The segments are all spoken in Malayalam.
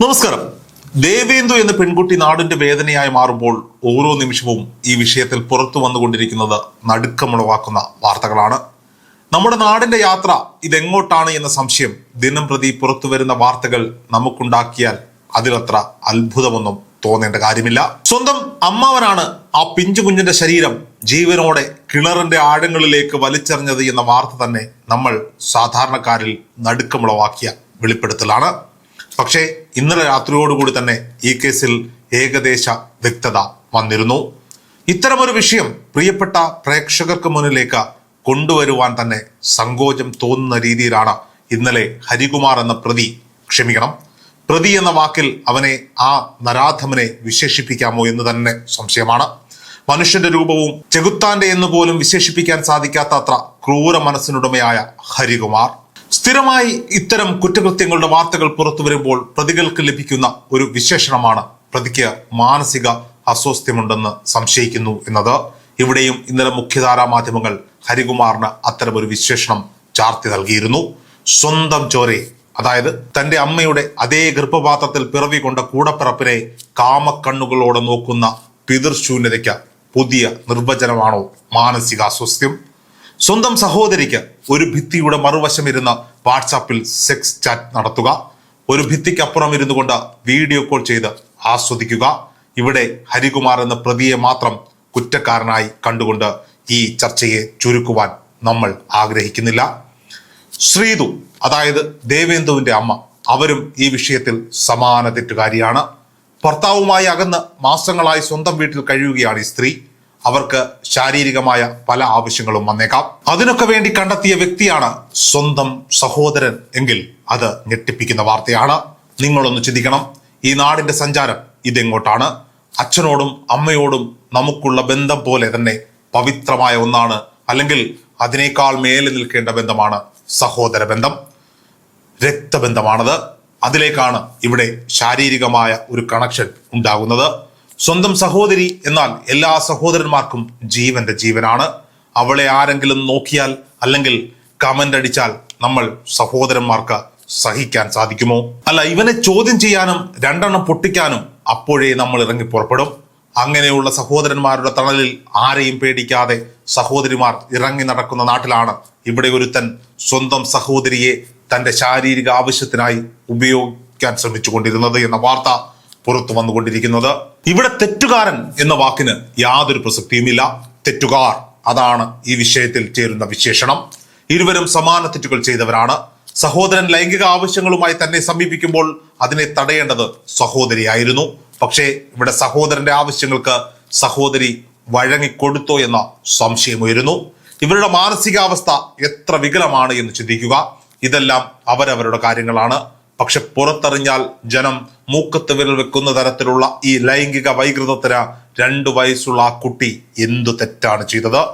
നമസ്കാരം. ദേവേന്ദു എന്ന പെൺകുട്ടി നാടിന്റെ വേദനയായി മാറുമ്പോൾ ഓരോ നിമിഷവും ഈ വിഷയത്തിൽ പുറത്തു വന്നുകൊണ്ടിരിക്കുന്നത് നടുക്കമുളവാക്കുന്ന വാർത്തകളാണ്. നമ്മുടെ നാടിന്റെ യാത്ര ഇതെങ്ങോട്ടാണ് എന്ന സംശയം ദിനം പ്രതി പുറത്തു വരുന്ന വാർത്തകൾ നമുക്കുണ്ടാക്കിയാൽ അതിലത്ര അത്ഭുതമൊന്നും തോന്നേണ്ട കാര്യമില്ല. സ്വന്തം അമ്മാവനാണ് ആ പിഞ്ചു കുഞ്ഞിന്റെ ശരീരം ജീവനോടെ കിണറിന്റെ ആഴങ്ങളിലേക്ക് വലിച്ചെറിഞ്ഞത് എന്ന വാർത്ത തന്നെ നമ്മൾ സാധാരണക്കാരിൽ നടുക്കമുളവാക്കിയ വെളിപ്പെടുത്തലാണ്. പക്ഷേ ഇന്നലെ രാത്രിയോടുകൂടി തന്നെ ഈ കേസിൽ ഏകദേശ വ്യക്തത വന്നിരുന്നു. ഇത്തരമൊരു വിഷയം പ്രിയപ്പെട്ട പ്രേക്ഷകർക്ക് മുന്നിലേക്ക് കൊണ്ടുവരുവാൻ തന്നെ സങ്കോചം തോന്നുന്ന രീതിയിലാണ് ഇന്നലെ ഹരികുമാർ എന്ന പ്രതി ക്ഷമിക്കണം. പ്രതി എന്ന വാക്കിൽ അവനെ ആ നരാധമനെ വിശേഷിപ്പിക്കാമോ എന്ന് തന്നെ സംശയമാണ്. മനുഷ്യന്റെ രൂപവും ചെകുത്താന്റെ എന്ന് പോലും വിശേഷിപ്പിക്കാൻ സാധിക്കാത്ത അത്ര ക്രൂര മനസ്സിനുടമയായ ഹരികുമാർ. സ്ഥിരമായി ഇത്തരം കുറ്റകൃത്യങ്ങളുടെ വാർത്തകൾ പുറത്തു വരുമ്പോൾ പ്രതികൾക്ക് ലഭിക്കുന്ന ഒരു വിശേഷണമാണ് പ്രതിക്ക് മാനസിക അസ്വസ്ഥ്യമുണ്ടെന്ന് സംശയിക്കുന്നു എന്നത്. ഇവിടെയും ഇന്നലെ മുഖ്യധാരാ മാധ്യമങ്ങൾ ഹരികുമാറിന് അത്തരമൊരു വിശേഷണം ചാർത്തി നൽകിയിരുന്നു. സ്വന്തം ചോരെ അതായത് തന്റെ അമ്മയുടെ അതേ ഗർഭപാത്രത്തിൽ പിറവി കൊണ്ട കൂടപ്പിറപ്പിനെ കാമക്കണ്ണുകളോടെ നോക്കുന്ന പിതൃശൂന്യതയ്ക്ക് പുതിയ നിർവചനമാണോ മാനസിക അസ്വസ്ഥ്യം സ്വന്തം സഹോദരിക്ക് ഒരു ഭിത്തിയുടെ മറുവശം ഇരുന്ന് വാട്സാപ്പിൽ സെക്സ് ചാറ്റ് നടത്തുക. ഒരു ഭിത്തിക്കപ്പുറം ഇരുന്നു കൊണ്ട് വീഡിയോ കോൾ ചെയ്ത് ആസ്വദിക്കുക. ഇവിടെ ഹരികുമാർ എന്ന പ്രതിയെ മാത്രം കുറ്റക്കാരനായി കണ്ടുകൊണ്ട് ഈ ചർച്ചയെ ചുരുക്കുവാൻ നമ്മൾ ആഗ്രഹിക്കുന്നില്ല. ശ്രീതു അതായത് ദേവേന്ദുവിന്റെ അമ്മ അവരും ഈ വിഷയത്തിൽ സമാന തെറ്റുകാരിയാണ്. ഭർത്താവുമായി അകന്ന് മാസങ്ങളായി സ്വന്തം വീട്ടിൽ കഴിയുകയാണ് ഈ സ്ത്രീ. അവർക്ക് ശാരീരികമായ പല ആവശ്യങ്ങളും വന്നേക്കാം. അതിനൊക്കെ വേണ്ടി കണ്ടെത്തിയ വ്യക്തിയാണ് സ്വന്തം സഹോദരൻ എങ്കിൽ അത് ഞെട്ടിപ്പിക്കുന്ന വാർത്തയാണ്. നിങ്ങളൊന്ന് ചിന്തിക്കണം. ഈ നാടിന്റെ സഞ്ചാരം ഇതെങ്ങോട്ടാണ്? അച്ഛനോടും അമ്മയോടും നമുക്കുള്ള ബന്ധം പോലെ തന്നെ പവിത്രമായ ഒന്നാണ്. അല്ലെങ്കിൽ അതിനേക്കാൾ മേലെ നിൽക്കേണ്ട ബന്ധമാണ് സഹോദര ബന്ധം. രക്തബന്ധമാണത്. അതിലേക്കാണ് ഇവിടെ ശാരീരികമായ ഒരു കണക്ഷൻ ഉണ്ടാകുന്നത്. സ്വന്തം സഹോദരി എന്നാൽ എല്ലാ സഹോദരന്മാർക്കും ജീവന്റെ ജീവനാണ്. അവളെ ആരെങ്കിലും നോക്കിയാൽ അല്ലെങ്കിൽ കമന്റ് അടിച്ചാൽ നമ്മൾ സഹോദരന്മാർക്ക് സഹിക്കാൻ സാധിക്കുമോ? അല്ല ഇവനെ ചോദ്യം ചെയ്യാനും രണ്ടെണ്ണം പൊട്ടിക്കാനും അപ്പോഴേ നമ്മൾ ഇറങ്ങി പുറപ്പെടും. അങ്ങനെയുള്ള സഹോദരന്മാരുടെ തണലിൽ ആരെയും പേടിക്കാതെ സഹോദരിമാർ ഇറങ്ങി നടക്കുന്ന നാട്ടിലാണ് ഇവിടെ ഒരുത്തൻ സ്വന്തം സഹോദരിയെ തന്റെ ശാരീരിക ആവശ്യത്തിനായി ഉപയോഗിക്കാൻ ശ്രമിച്ചുകൊണ്ടിരുന്നത് എന്ന വാർത്ത പുറത്തു വന്നുകൊണ്ടിരിക്കുന്നത്. ഇവിടെ തെറ്റുകാരൻ എന്ന വാക്കിന് യാതൊരു പ്രസക്തിയുമില്ല. തെറ്റുകാർ. അതാണ് ഈ വിഷയത്തിൽ ചേരുന്ന വിശേഷണം. ഇരുവരും സമാന തെറ്റുകൾ ചെയ്തവരാണ്. സഹോദരൻ ലൈംഗിക ആവശ്യങ്ങളുമായി തന്നെ സമീപിക്കുമ്പോൾ അതിനെ തടയേണ്ടത് സഹോദരിയായിരുന്നു. പക്ഷേ ഇവിടെ സഹോദരന്റെ ആവശ്യങ്ങൾക്ക് സഹോദരി വഴങ്ങിക്കൊടുത്തോ എന്ന സംശയമുയരുന്നു ഇവരുടെ മാനസികാവസ്ഥ എത്ര വികലമാണ് എന്ന് ചിന്തിക്കുക. ഇതെല്ലാം അവരവരുടെ കാര്യങ്ങളാണ്. പക്ഷെ പുറത്തറിഞ്ഞാൽ ജനം മൂക്കത്ത് വിരൽ വെക്കുന്ന തരത്തിലുള്ള ഈ ലൈംഗിക വൈകൃതത്തിന് രണ്ടു വയസ്സുള്ള ആ കുട്ടി എന്തു തെറ്റാണ് ചെയ്തത്?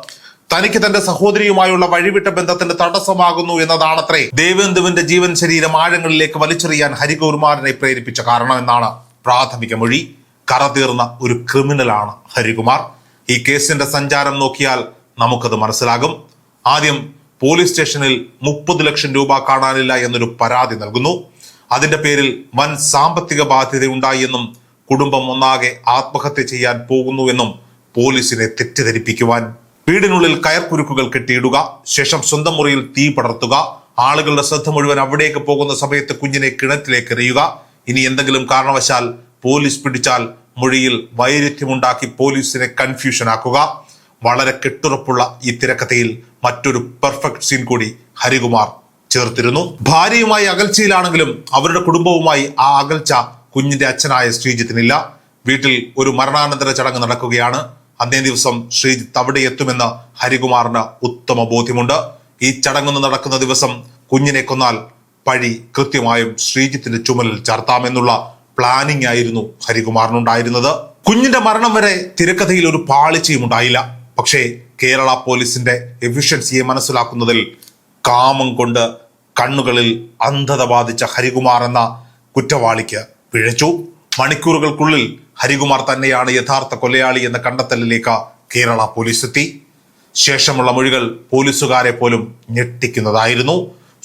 തനിക്ക് തന്റെ സഹോദരിയുമായുള്ള വഴിവിട്ട ബന്ധത്തിന്റെ തടസ്സമാകുന്നു എന്നതാണത്രേ. ദേവേന്ദുവിന്റെ ജീവൻ ശരീരം ആഴങ്ങളിലേക്ക് വലിച്ചെറിയാൻ ഹരികുമാറിനെ പ്രേരിപ്പിച്ച കാരണം എന്നാണ് പ്രാഥമിക മൊഴി. കറതീർന്ന ഒരു ക്രിമിനലാണ് ഹരികുമാർ. ഈ കേസിന്റെ സഞ്ചാരം നോക്കിയാൽ നമുക്കത് മനസ്സിലാകും. ആദ്യം പോലീസ് സ്റ്റേഷനിൽ മുപ്പത് ലക്ഷം രൂപ കാണാനില്ല എന്നൊരു പരാതി നൽകുന്നു. അതിന്റെ പേരിൽ വൻ സാമ്പത്തിക ബാധ്യത ഉണ്ടായെന്നും കുടുംബം ഒന്നാകെ ആത്മഹത്യ ചെയ്യാൻ പോകുന്നുവെന്നും പോലീസിനെ തെറ്റിദ്ധരിപ്പിക്കുവാൻ. വീടിനുള്ളിൽ കയർക്കുരുക്കുകൾ കെട്ടിയിടുക ശേഷം സ്വന്തം മുറിയിൽ തീ പടർത്തുക ആളുകളുടെ ശ്രദ്ധ മുഴുവൻ അവിടേക്ക് പോകുന്ന സമയത്ത് കുഞ്ഞിനെ കിണറ്റിലേക്ക് എറിയുക. ഇനി എന്തെങ്കിലും കാരണവശാൽ പോലീസ് പിടിച്ചാൽ മൊഴിയിൽ വൈരുദ്ധ്യമുണ്ടാക്കി പോലീസിനെ കൺഫ്യൂഷൻ ആക്കുക. വളരെ കെട്ടുറപ്പുള്ള ഈ തിരക്കഥയിൽ മറ്റൊരു പെർഫെക്റ്റ് സീൻ കൂടി ഹരികുമാർ ചേർത്തിരുന്നു. ഭാര്യയുമായി അകൽച്ചയിലാണെങ്കിലും അവരുടെ കുടുംബവുമായി ആ അകൽച്ച കുഞ്ഞിന്റെ അച്ഛനായ ശ്രീജിത്തിനില്ല. വീട്ടിൽ ഒരു മരണാനന്തര ചടങ്ങ് നടക്കുകയാണ്. അന്നേ ദിവസം ശ്രീജിത്ത് അവിടെ എത്തുമെന്ന് ഹരികുമാറിന് ഉത്തമ ബോധ്യമുണ്ട്. ഈ ചടങ്ങൊന്ന് നടക്കുന്ന ദിവസം കുഞ്ഞിനെ കൊന്നാൽ പഴി കൃത്യമായും ശ്രീജിത്തിന്റെ ചുമലിൽ ചാർത്താമെന്നുള്ള പ്ലാനിംഗ് ആയിരുന്നു ഹരികുമാറിനുണ്ടായിരുന്നത്. കുഞ്ഞിന്റെ മരണം വരെ തിരക്കഥയിൽ ഒരു പാളിച്ചയും ഉണ്ടായില്ല. പക്ഷേ കേരള പോലീസിന്റെ എഫിഷ്യൻസിയെ മനസ്സിലാക്കുന്നതിൽ കാമം കൊണ്ട് കണ്ണുകളിൽ അന്ധത ബാധിച്ച ഹരികുമാർ എന്ന കുറ്റവാളിക്ക് പിഴച്ചു. മണിക്കൂറുകൾക്കുള്ളിൽ ഹരികുമാർ തന്നെയാണ് യഥാർത്ഥ കൊലയാളി എന്ന കണ്ടെത്തലിലേക്ക് കേരള പോലീസ് എത്തി. ശേഷമുള്ള മൊഴികൾ പോലീസുകാരെ പോലും ഞെട്ടിക്കുന്നതായിരുന്നു.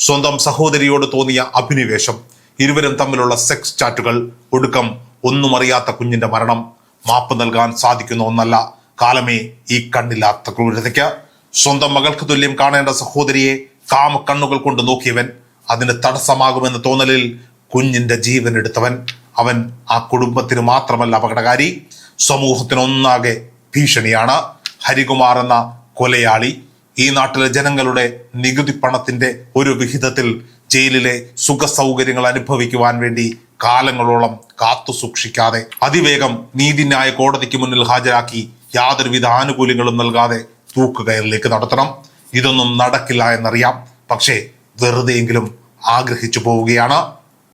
സ്വന്തം സഹോദരിയോട് തോന്നിയ അഭിനിവേശം ഇരുവരും തമ്മിലുള്ള സെക്സ് ചാറ്റുകൾ ഒടുക്കം ഒന്നും അറിയാത്ത കുഞ്ഞിന്റെ മരണം മാപ്പ് നൽകാൻ സാധിക്കുന്ന ഒന്നല്ല. കാലമേ ഈ കണ്ണില്ലാത്ത ക്രൂരതയ്ക്ക്. സ്വന്തം മകൾക്ക് തുല്യം കാണേണ്ട സഹോദരിയെ കാമ കണ്ണുകൾ കൊണ്ട് നോക്കിയവൻ അതിന് തടസ്സമാകുമെന്ന തോന്നലിൽ കുഞ്ഞിന്റെ ജീവൻ എടുത്തവൻ. അവൻ ആ കുടുംബത്തിന് മാത്രമല്ല അപകടകാരി. സമൂഹത്തിനൊന്നാകെ ഭീഷണിയാണ്. ഹരികുമാർ എന്ന കൊലയാളി ഈ നാട്ടിലെ ജനങ്ങളുടെ നികുതി പണത്തിന്റെ ഒരു വിഹിതത്തിൽ ജയിലിലെ സുഖ സൗകര്യങ്ങൾ അനുഭവിക്കുവാൻ വേണ്ടി കാലങ്ങളോളം കാത്തു സൂക്ഷിക്കാതെ അതിവേഗം നീതിന്യായ കോടതിക്ക് മുന്നിൽ ഹാജരാക്കി യാതൊരുവിധ ആനുകൂല്യങ്ങളും നൽകാതെ തൂക്കുകയറിലേക്ക് നടത്തണം. ഇതൊന്നും നടക്കില്ല എന്നറിയാം. പക്ഷേ വെറുതെയെങ്കിലും ആഗ്രഹിച്ചു പോവുകയാണ്.